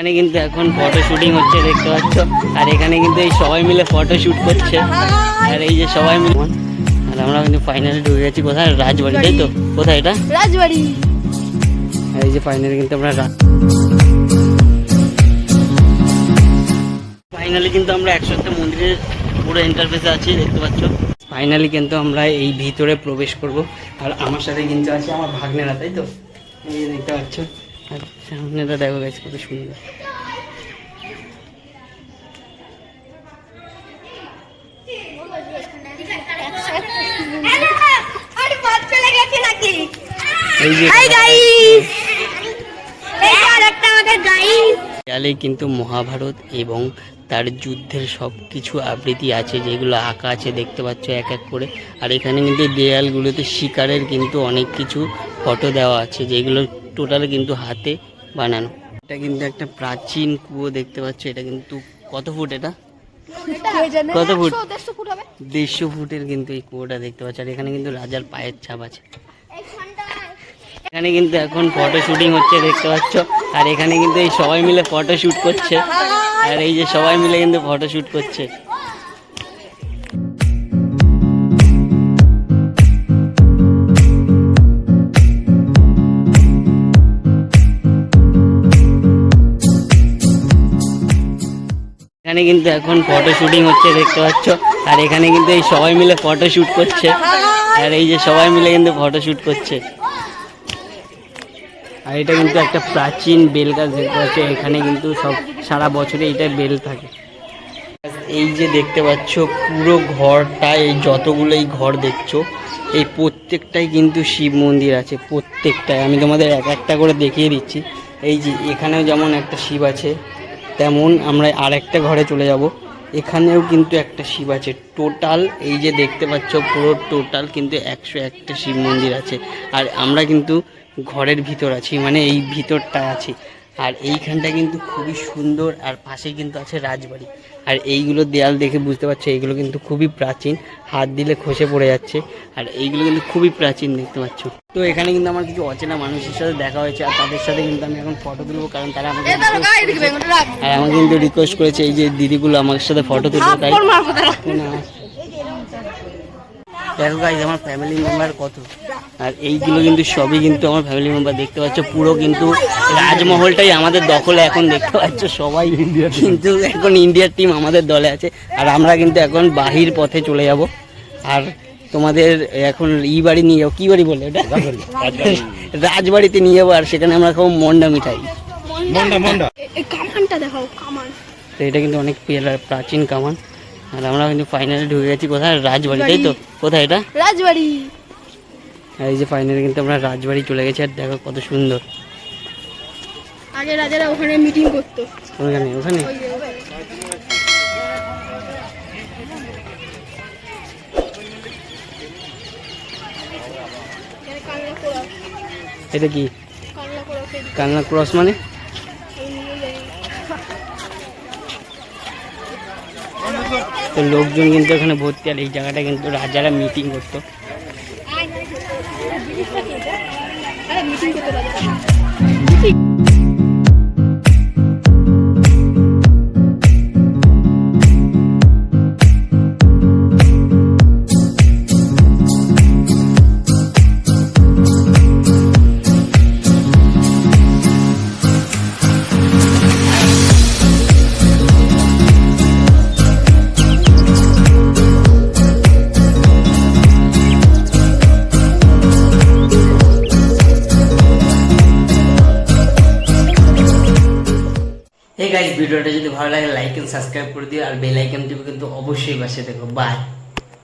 এখানে কিন্তু এখন ফটো শুটিং হচ্ছে দেখতে পাচ্ছ? আর এখানে কিন্তু এই সবাই মিলে ফটো শুট করছে। আর এই যে সবাই মিলে আর আমরা কিন্তু ফাইনালে ঢুকে গেছি কোথায়? রাজবাড়ি তাই তো? কোথায় এটা? রাজবাড়ি। আর এই যে ফাইনালি কিন্তু আমরা ফাইনালি কিন্তু আমরা একসাথে মন্দিরের পুরো ইন্টারফেসে আছি দেখতে পাচ্ছ? ফাইনালি কিন্তু আমরা এই ভিতরে প্রবেশ করব। আর আমার সাথে কিন্তু আছে আমার ভাগ্নেরা তাই তো? এই দেখতে পাচ্ছ? আর সামনেটা দেখো গেছে কত সুন্দর। দেয়ালে কিন্তু মহাভারত এবং তার যুদ্ধের সব কিছু আবৃত্তি আছে যেগুলো আঁকা আছে দেখতে পাচ্ছ এক এক করে। আর এখানে কিন্তু দেয়ালগুলোতে শিকারের কিন্তু অনেক কিছু ফটো দেওয়া আছে যেগুলো টোটাল কিন্তু হাতে বানানো। এটা কিন্তু একটা প্রাচীন কুয়ো দেখতে পাচ্ছ এটা কিন্তু কত ফুট এটা? কত ফুট? দেড়শো ফুটের কিন্তু এই কুয়োটা দেখতে পাচ্ছ আর এখানে কিন্তু রাজার পায়ের ছাপ আছে। এখানে কিন্তু এখন ফটো শুটিং হচ্ছে দেখতে পাচ্ছ আর এখানে কিন্তু এই সবাই মিলে ফটো শুট করছে। আর এই যে সবাই মিলে কিন্তু ফটো শুট করছে। এখানে কিন্তু এখন ফটো শুটিং হচ্ছে, দেখতে পাচ্ছ? আর এখানে কিন্তু এই সবাই মিলে ফটো শুট করছে। আর এই যে সবাই মিলে কিন্তু ফটো শুট করছে। আর এটা কিন্তু একটা প্রাচীন বেল গাছ, দেখতে পাচ্ছ? এখানে কিন্তু সব সারা বছরে এটা বেল থাকে। এই যে দেখতে পাচ্ছ, পুরো ঘরটা, এই যতগুলো এই ঘর দেখছ, এই প্রত্যেকটাই কিন্তু শিব মন্দির আছে, প্রত্যেকটাই। আমি তোমাদের এক একটা করে দেখিয়ে দিচ্ছি। এই যে এখানেও যেমন একটা শিব আছে তেমন আমরা আর একটা ঘরে চলে যাব। এখানেও কিন্তু একটা শিব আছে। টোটাল এই যে দেখতে পাচ্ছ, পুরো টোটাল কিন্তু একশো একটা শিব মন্দির আছে। আর আমরা কিন্তু ঘরের ভিতর আছি মানে এই ভিতরটা আছি। আর এইখানটা কিন্তু খুবই সুন্দর আর পাশে কিন্তু আছে রাজবাড়ি। আর এইগুলো দেয়াল দেখে বুঝতে পারছ এইগুলো কিন্তু খুবই প্রাচীন। হাত দিলে খসে পড়ে যাচ্ছে আর এইগুলো কিন্তু খুবই প্রাচীন দেখতে পাচ্ছ। তো এখানে কিন্তু আমার কিছু অচেনা মানুষের সাথে দেখা হয়েছে আর তাদের সাথে কিন্তু আমি এখন ফটো তুলবো কারণ তারা আমাকে আর আমাকে কিন্তু রিকোয়েস্ট করেছে এই যে দিদিগুলো আমার সাথে ফটো তুলবে তাই দেখো গাইজ আমার ফ্যামিলি মেম্বার কত? আর এইগুলো কিন্তু সবই কিন্তু আমার ফ্যামিলি মেম্বার দেখতে পাচ্ছ। পুরো কিন্তু রাজমহলটাই আমাদের দখলে এখন দেখতে পাচ্ছ। সবাই ইন্ডিয়া কিন্তু এখন ইন্ডিয়ার টিম আমাদের দলে আছে। আর আমরা কিন্তু এখন বাহির পথে চলে যাব। আর তোমাদের এখন ই বাড়ি নিয়ে যাব কি বাড়ি বলে এটা? রাজবাড়িতে নিয়ে যাব। আর সেখানে আমরা খাব মন্ডা মিঠাই। এই কামানটা দেখাও কামান। তো এটা কিন্তু অনেক প্রাচীন কামান। আর আমরা কিন্তু ফাইনালে ঢুকে গেছি কোথায়? রাজবাড়ি তাই তো? কোথায় এটা? রাজবাড়ি। এই যে ফাইনালি কিন্তু আমরা রাজবাড়ি চলে গেছি আর দেখো কত সুন্দর। আগে রাজারা ওখানে মিটিং করতো। ওখানে ওখানে? এটা কি? কান্না ক্রস মানে? তো লোকজন কিন্তু এখানে ভর্তি আর এই জায়গাটা কিন্তু রাজারা মিটিং করতো আরে মিটিং করতে রাজা এই গাইজ ভিডিওটা যদি ভালো লাগে লাইক এন্ড সাবস্ক্রাইব করে দিও, আর বেল আইকনটিও কিন্তু অবশ্যই পাশে দেখো বাই